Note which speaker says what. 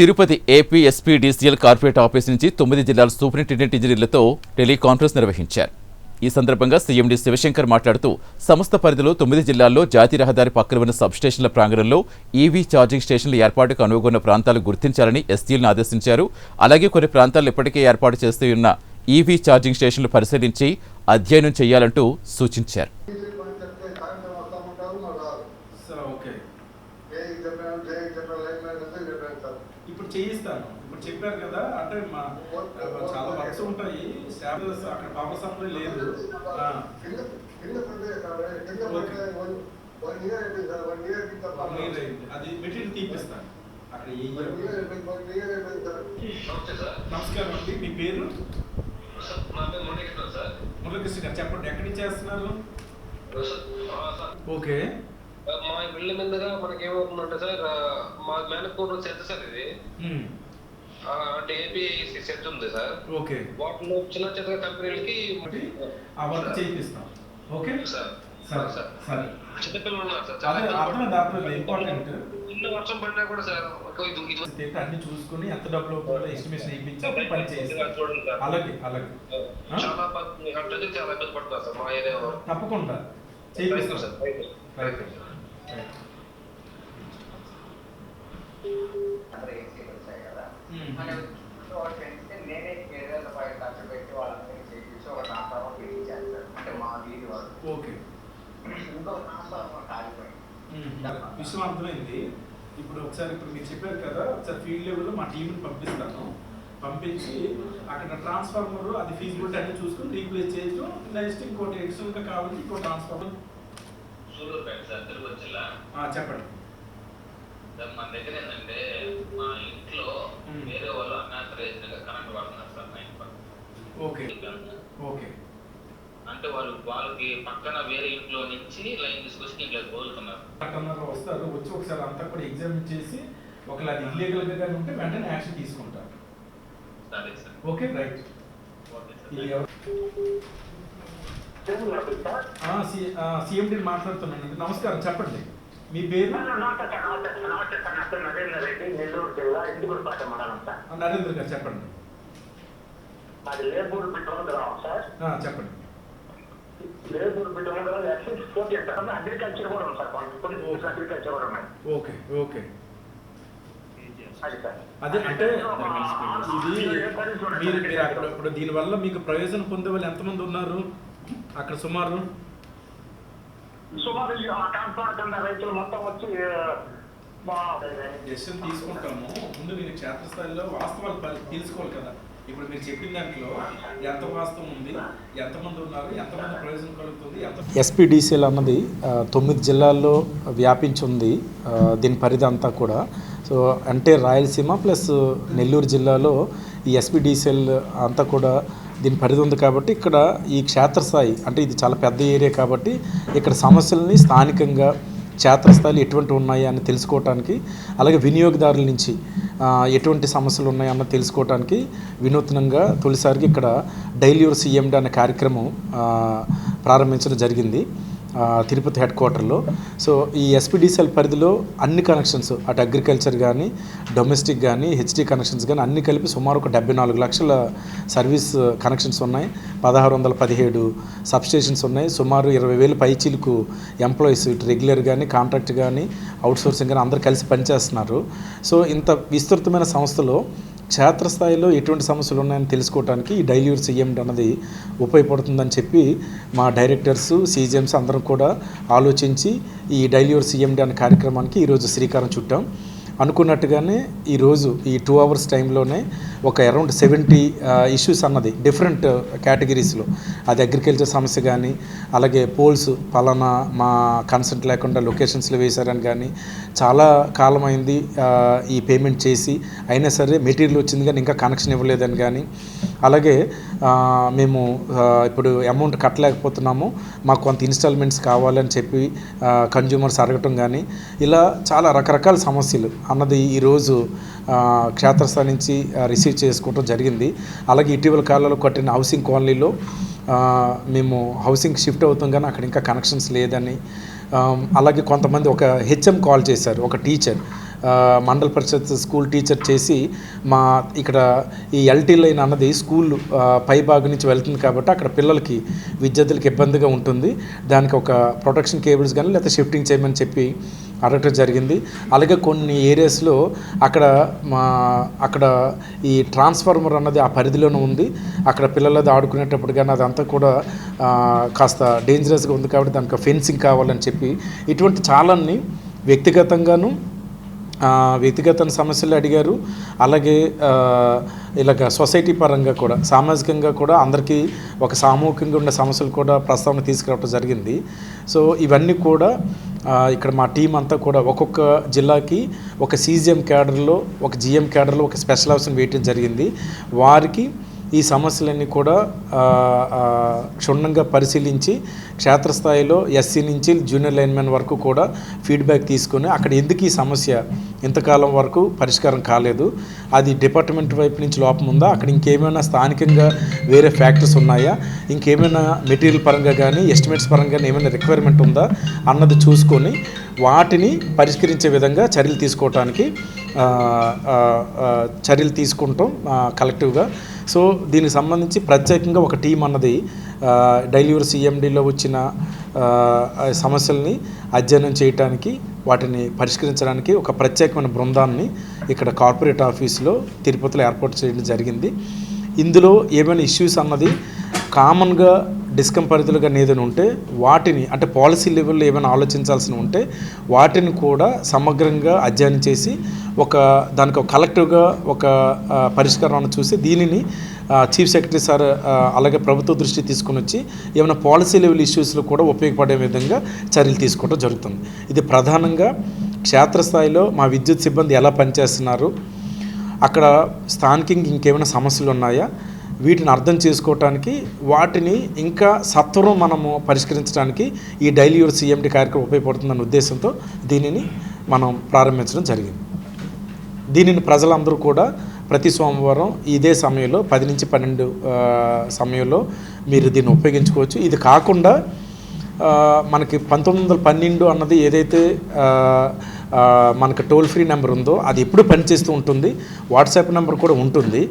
Speaker 1: Tirupati AP SP DCL corporate office నుంచి తొమ్మిది జిల్లాల సూపరింటెండెంట్ ఇంజనీర్లతో టెలికాన్ఫరెన్స్ నిర్వహించారు. ఈ సందర్భంగా సీఎండీ శివశంకర్ మాట్లాడుతూ సంస్థ పరిధిలో తొమ్మిది జిల్లాల్లో జాతీయ రహదారి పక్కన ఉన్న సబ్స్టేషన్ల ప్రాంగణంలో ఈవీ ఛార్జింగ్ స్టేషన్ల ఏర్పాటుకు అనుగుణ ప్రాంతాలు గుర్తించాలని ఎస్టీలను ఆదేశించారు. అలాగే కొన్ని ప్రాంతాల్లో ఇప్పటికే ఏర్పాటు చేస్తూ ఉన్న ఈవీ ఛార్జింగ్ స్టేషన్లు పరిశీలించి అధ్యయనం చేయాలంటూ సూచించారు.
Speaker 2: ఓకే
Speaker 3: ఏ చెప్పాను ఏ చెప్పాను లైన్ మ్యాన్ అంటే చెప్పాను సార్
Speaker 2: ఇప్పుడు చేయిస్తాను. ఇప్పుడు చెప్పారు కదా అంటే మా చాలా వర్క్స్ ఉంటాయి. స్టాఫ్ అక్కడ పాప సప్లై లేదు అయింది. అది మెటీరియల్ తీపిస్తాను. అక్కడ నమస్కారం అండి. మీ పేరు?
Speaker 4: మురళకృష్ణ
Speaker 2: గారు. చెప్పండి. ఎక్కడి నుంచి చేస్తున్నారు? ఓకే.
Speaker 4: మా బిల్డ్ మీదుగా మనకి ఏమవుతుందంటే సార్ మా మేనకోట సెట్ సార్ ఇది. అంటే ఏపీ సెట్ ఉంది సార్.
Speaker 2: ఓకే.
Speaker 4: వాటిలో చిన్న చిన్న కంపెనీలకి
Speaker 2: ఒకటి ఆ వర్క్ చేయిస్తాం ఓకే?
Speaker 4: సార్.
Speaker 2: సరే
Speaker 4: సార్
Speaker 2: సరే.
Speaker 4: చిన్నపిల్లలు ఉన్నారు సార్.
Speaker 2: అదే
Speaker 4: చాలా
Speaker 2: అర్థమైంది అర్థమైంది ఇంపార్టెంట్.
Speaker 4: చిన్న వర్షం పడినా కూడా సార్
Speaker 2: అన్ని చూసుకొని ఎంత డబ్బులు ఎస్టిమేషన్ పని అలాగే అలాగే?
Speaker 4: చాలా ప- ప్రజలు చాలా ఇబ్బంది పడుతున్నారు సార్ మా ఏరియా
Speaker 2: తప్పకుండా. చేయిస్తాం
Speaker 4: సార్.
Speaker 5: నేనే ఏదైనా రూపాయలు ఖర్చు పెట్టి వాళ్ళందరినీ చేయించి ఒక ట్రాన్స్ఫార్మర్ ఫిట్ చేస్తాను. అంటే మా వీధి వరకు.
Speaker 2: ఓకే.
Speaker 5: ఇంకో ట్రాన్స్ఫార్మర్ కాలిపోయింది
Speaker 2: విషయం అర్థమైంది. ఇప్పుడు ఒకసారి ఇప్పుడు మీరు చెప్పారు కదా ఒకసారి ఫీల్డ్ లెవెల్లో మా టీంని పంపిస్తాను. పంపించి అక్కడ ట్రాన్స్ఫార్మర్ అది ఫీజిబిలిటీ అన్ని చూసుకొని రీప్లేస్ చేయొచ్చు నెక్స్ట్ ఇంకోటి ఎక్స్ట్రా కావాలి ఇంకో ట్రాన్స్ఫార్మర్
Speaker 6: సూళ్ళూరుపేట సార్ తిరుపతి జిల్లా
Speaker 2: చెప్పండి.
Speaker 6: మన దగ్గర ఏంటంటే మా ఇంట్లో. వేరే వాళ్ళు అన్ఆథరైజ్డ్గా కరెంట్ వాడుతున్నారు సార్ మా ఇంట్లో.
Speaker 2: ఓకే. ఓకే.
Speaker 6: అంటే వాళ్ళు వాళ్ళకి పక్కన వేరే ఇంట్లో నుంచి లైన్ తీసుకొచ్చి ఇంట్లో కోలుతున్నారు
Speaker 2: పట్టణంలో వస్తారు వచ్చి ఒకసారి అంతా కూడా ఎగ్జామిన్ చేసి ఒకవేళ అది ఇల్లీగల్గా కానీ ఉంటే వెంటనే యాక్షన్ తీసుకుంటారు.
Speaker 6: సరే sir.
Speaker 2: Okay right.
Speaker 6: Okay sir.
Speaker 2: CMD మాట్లాడుతున్నానండి నమస్కారం చెప్పండి మీ పేరు
Speaker 5: నరేంద్ర
Speaker 2: గారు చెప్పండి చెప్పండి
Speaker 5: అగ్రికల్చర్ కూడా ఉంది సార్ కొన్ని అగ్రికల్చర్ కూడా ఉన్నాయి
Speaker 2: ఓకే ఓకే
Speaker 5: అదే
Speaker 2: అంటే ఇది మీరు మీరు అక్కడ ఇప్పుడు దీనివల్ల మీకు ప్రయోజనం పొందే వాళ్ళు ఎంతమంది ఉన్నారు అక్కడ సుమారు
Speaker 5: సుమారు రైతులు మొత్తం వచ్చి మా
Speaker 2: డెసిషన్ తీసుకుంటాము. ముందు మీరు క్షేత్రస్థాయిలో వాస్తవాలు తెలుసుకోవాలి కదా. ఇప్పుడు మీరు చెప్పిన దాంట్లో ఎంత వాస్తవం ఉంది ఎంతమంది ఉన్నారు ఎంతమంది ప్రయోజనం కలుగుతుంది ఎంత
Speaker 7: ఎస్పీడీసీఎల్ అన్నది తొమ్మిది జిల్లాల్లో వ్యాపించి ఉంది దీని పరిధి అంతా కూడా. సో అంటే రాయలసీమ ప్లస్ నెల్లూరు జిల్లాలో ఈ ఎస్పీడీసీఎల్ అంతా కూడా దీని పరిధి ఉంది కాబట్టి ఇక్కడ ఈ క్షేత్రస్థాయి అంటే ఇది చాలా పెద్ద ఏరియా కాబట్టి ఇక్కడ సమస్యలని స్థానికంగా క్షేత్రస్థాయిలు ఎటువంటి ఉన్నాయి అని తెలుసుకోవటానికి అలాగే వినియోగదారుల నుంచి ఎటువంటి సమస్యలు ఉన్నాయి అన్న తెలుసుకోవటానికి వినూత్నంగా తొలిసారిగా ఇక్కడ డైలీ యువర్ సీఎండి అనే కార్యక్రమం ప్రారంభించడం జరిగింది. తిరుపతి హెడ్ క్వార్టర్లో. సో ఈ ఎస్పీడీసీఎల్ పరిధిలో అన్ని కనెక్షన్స్ అటు అగ్రికల్చర్ కానీ డొమెస్టిక్ కానీ హెచ్డి కనెక్షన్స్ కానీ అన్ని కలిపి సుమారు ఒక డెబ్బై నాలుగు లక్షల సర్వీస్ కనెక్షన్స్ ఉన్నాయి. పదహారు వందల పదిహేడు సబ్స్టేషన్స్ ఉన్నాయి. సుమారు ఇరవై వేలు పైచీలకు ఎంప్లాయీస్ ఇటు రెగ్యులర్ కానీ కాంట్రాక్ట్ కానీ అవుట్సోర్సింగ్ కానీ అందరు కలిసి పనిచేస్తున్నారు. సో ఇంత విస్తృతమైన సంస్థలో క్షేత్రస్థాయిలో ఎటువంటి సమస్యలు ఉన్నాయని తెలుసుకోవడానికి ఈ డైల్యూర్ సీఎండి అన్నది ఉపయోగపడుతుందని చెప్పి మా డైరెక్టర్స్ సీజీఎంస్ అందరం కూడా ఆలోచించి ఈ డైల్యూర్ సీఎండి అనే కార్యక్రమానికి ఈరోజు శ్రీకారం చుట్టాం. అనుకున్నట్టుగానే ఈరోజు ఈ టూ అవర్స్ టైంలోనే ఒక అరౌండ్ సెవెంటీ ఇష్యూస్ అన్నది డిఫరెంట్ కేటగిరీస్లో అది అగ్రికల్చర్ సమస్య కానీ అలాగే పోల్స్ పలానా మా కన్సెంట్ లేకుండా లొకేషన్స్లో వేశారని కానీ చాలా కాలమైంది అయింది ఈ పేమెంట్ చేసి. అయినా సరే మెటీరియల్ వచ్చింది కానీ ఇంకా కనెక్షన్ ఇవ్వలేదని కానీ అలాగే మేము ఇప్పుడు అమౌంట్ కట్టలేకపోతున్నాము మాకు కొంత ఇన్స్టాల్మెంట్స్ కావాలని చెప్పి కన్జ్యూమర్స్ అడగటం కానీ ఇలా చాలా రకరకాల సమస్యలు. అన్నది ఈరోజు క్షేత్రస్థాయి నుంచి రిసీవ్ చేసుకోవడం జరిగింది. అలాగే ఇటీవల కాలంలో కట్టిన హౌసింగ్ కాలనీలో మేము హౌసింగ్ షిఫ్ట్ అవుతాం కానీ అక్కడ ఇంకా కనెక్షన్స్ లేదని అలాగే కొంతమంది ఒక హెచ్ఎం కాల్ చేశారు ఒక టీచర్ మండల పరిషత్ స్కూల్ టీచర్ చేసి మా ఇక్కడ ఈ ఎల్టీ లైన్ అన్నది స్కూల్ పైభాగం నుంచి వెళ్తుంది కాబట్టి అక్కడ పిల్లలకి విద్యార్థులకు ఇబ్బందిగా ఉంటుంది. దానికి ఒక ప్రొటెక్షన్ కేబుల్స్ కానీ లేకపోతే షిఫ్టింగ్ చేయమని చెప్పి అడగటం జరిగింది. అలాగే కొన్ని ఏరియాస్లో అక్కడ మా అక్కడ ఈ ట్రాన్స్ఫార్మర్ అన్నది ఆ పరిధిలోనే ఉంది. అక్కడ పిల్లలది ఆడుకునేటప్పుడు కానీ అదంతా కూడా కాస్త డేంజరస్గా ఉంది కాబట్టి దానికి ఫెన్సింగ్ కావాలని చెప్పి ఇటువంటి చాలాన్ని వ్యక్తిగతంగాను వ్యక్తిగత సమస్యలు అడిగారు. అలాగే ఇలాగ సొసైటీ పరంగా కూడా సామాజికంగా కూడా అందరికీ ఒక సామూహికంగా ఉండే సమస్యలు కూడా ప్రస్తావన తీసుకురావడం జరిగింది. సో ఇవన్నీ కూడా ఇక్కడ మా టీం అంతా కూడా ఒక్కొక్క జిల్లాకి ఒక సీజీఎం క్యాడర్లో ఒక జిఎం క్యాడర్లో ఒక స్పెషల్ ఆఫీసర్ని వేయటం జరిగింది. వారికి ఈ సమస్యలన్నీ కూడా క్షుణ్ణంగా పరిశీలించి క్షేత్రస్థాయిలో ఎస్సీ నుంచి జూనియర్ లైన్మెన్ వరకు కూడా ఫీడ్బ్యాక్ తీసుకొని అక్కడ ఎందుకు ఈ సమస్య ఇంతకాలం వరకు పరిష్కారం కాలేదు అది డిపార్ట్మెంట్ వైపు నుంచి లోపం ఉందా అక్కడ ఇంకేమైనా స్థానికంగా వేరే ఫ్యాక్టర్స్ ఉన్నాయా ఇంకేమైనా మెటీరియల్ పరంగా కానీ ఎస్టిమేట్స్ పరంగా కానీ ఏమైనా రిక్వైర్మెంట్ ఉందా అన్నది చూసుకొని వాటిని పరిష్కరించే విధంగా చర్యలు తీసుకోవటానికి చర్యలు తీసుకుంటాం కలెక్టివ్గా. సో దీనికి సంబంధించి ప్రత్యేకంగా ఒక టీం అన్నది డైలీవర్ సిఎండిలో వచ్చిన సమస్యల్ని అధ్యయనం చేయడానికి వాటిని పరిష్కరించడానికి ఒక ప్రత్యేకమైన బృందాన్ని ఇక్కడ కార్పొరేట్ ఆఫీస్లో తిరుపతిలో ఏర్పాటు చేయడం జరిగింది. ఇందులో ఏమైనా ఇష్యూస్ అన్నది కామన్గా డిస్కమ్ కానీ ఏదైనా ఉంటే వాటిని అంటే పాలసీ లెవెల్లో ఏమైనా ఆలోచించాల్సి ఉంటే వాటిని కూడా సమగ్రంగా అధ్యయనం చేసి ఒక దానికి ఒక కలెక్టివ్గా ఒక పరిష్కారాన్ని చూసి దీనిని చీఫ్ సెక్రటరీ సార్ అలాగే ప్రభుత్వ దృష్టి తీసుకుని వచ్చి ఏమైనా పాలసీ లెవెల్ ఇష్యూస్లో కూడా ఉపయోగపడే విధంగా చర్యలు తీసుకోవడం జరుగుతుంది. ఇది ప్రధానంగా క్షేత్రస్థాయిలో మా విద్యుత్ సిబ్బంది ఎలా పనిచేస్తున్నారు? అక్కడ స్థానికంగా ఇంకేమైనా సమస్యలు ఉన్నాయా? వీటిని అర్థం చేసుకోవటానికి వాటిని ఇంకా సత్వరం మనము పరిష్కరించడానికి ఈ డైలీ యూర్ సీఎండి కార్యక్రమం ఉపయోగపడుతుందన్న ఉద్దేశంతో దీనిని మనం ప్రారంభించడం జరిగింది. దీనిని ప్రజలందరూ కూడా ప్రతి సోమవారం ఇదే సమయంలో పది నుంచి పన్నెండు సమయంలో మీరు దీన్ని ఉపయోగించుకోవచ్చు. ఇది కాకుండా మనకి పంతొమ్మిది వందల పన్నెండు అన్నది ఏదైతే మనకు టోల్ ఫ్రీ నెంబర్ ఉందో అది ఎప్పుడు పనిచేస్తూ ఉంటుంది వాట్సాప్ నెంబర్ కూడా ఉంటుంది.